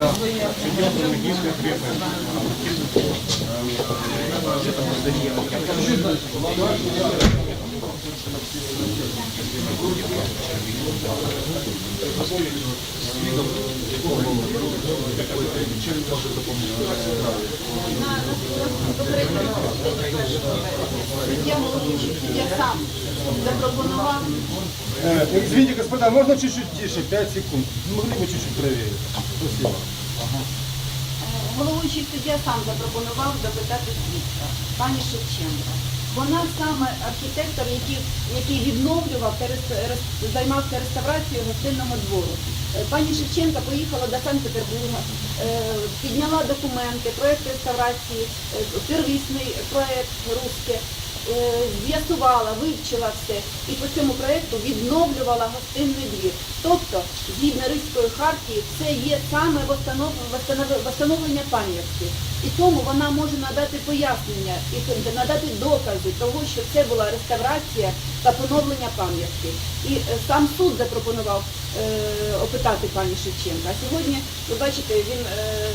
Я головуючий, я сам запропонував. Э, Извините, господа, можно чуть-чуть тише, 5 секунд. Могли бы чуть-чуть правее. Спасибо. Головуючий суддя сам запропонував запитати свідка, пані Шевченка. Вона саме архітектор, який, який відновлював та займався реставрацією гостинного двору. Е, Пані Шевченка поїхала до Санкт-Петербурга, е, підняла документи, проєкт реставрації, е, первісний проєкт русське, е, з'ясувала, вивчила все і по цьому проєкту відновлювала гостинний двір. Тобто, згідно Ризької хартії, це є саме восстанов- пам'ятки. І тому вона може надати пояснення і надати докази того, що це була реставрація та поновлення пам'ятки. І е, сам суд запропонував е, опитати пані Шевченка. А сьогодні, ви бачите, він е,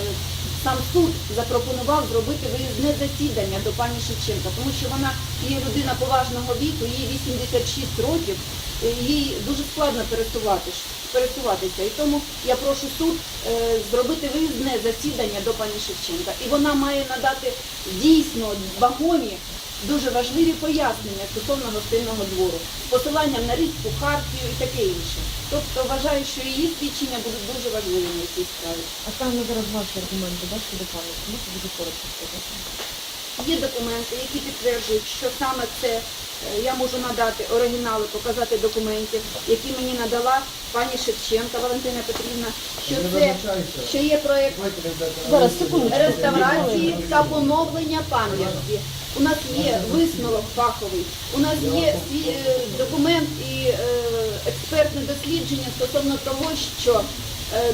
сам суд запропонував зробити виїзне засідання до пані Шевченка, тому що вона є людина поважного віку, їй 86 років, їй дуже складно пересуватись, пересуватися. І тому я прошу суд е, зробити виїзне засідання до пані Шевченка. І вона має надати дійсно вагомі, дуже важливі пояснення стосовно гостинного двору, посиланням на Різьку, хартію і таке інше. Тобто вважаю, що її свідчення будуть дуже важливими в цій справі. А саме зараз ваші аргументи, да, щодо пам'ятки, можете дуже коротко сказати? Є документи, які підтверджують, що саме це е, я можу надати оригінали, показати документів, які мені надала пані Шевченка Валентина Петрівна, що це що є проєкт реставрації та поновлення пам'ятки. У нас є висновок фаховий, у нас є е, документ і е, експертне дослідження стосовно того, що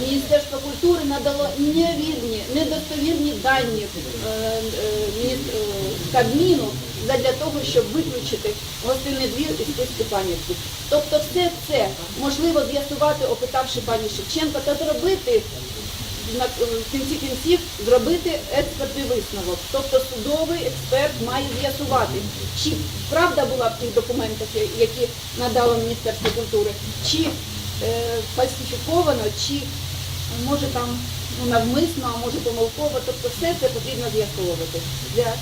Міністерство культури надало невірні, недостовірні дані е, е, е, Кабміну для того, щоб виключити гостинний двір із списку пам'ятки. Тобто все це можливо з'ясувати, опитавши пані Шевченко, та зробити в кінці кінців зробити експертний висновок. Тобто судовий експерт має з'ясувати, чи правда була в тих документах, які надало Міністерство культури, чи е, фальсифіковано, чи може там ну, навмисно, а може помилково. Тобто все це потрібно з'ясовувати для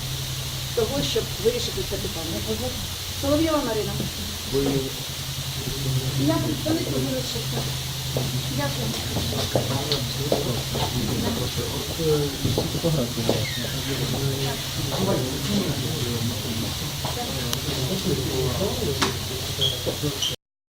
того, щоб вирішити це питання. Соловйова Марина. Я представник Кузьминичівка. Дякую.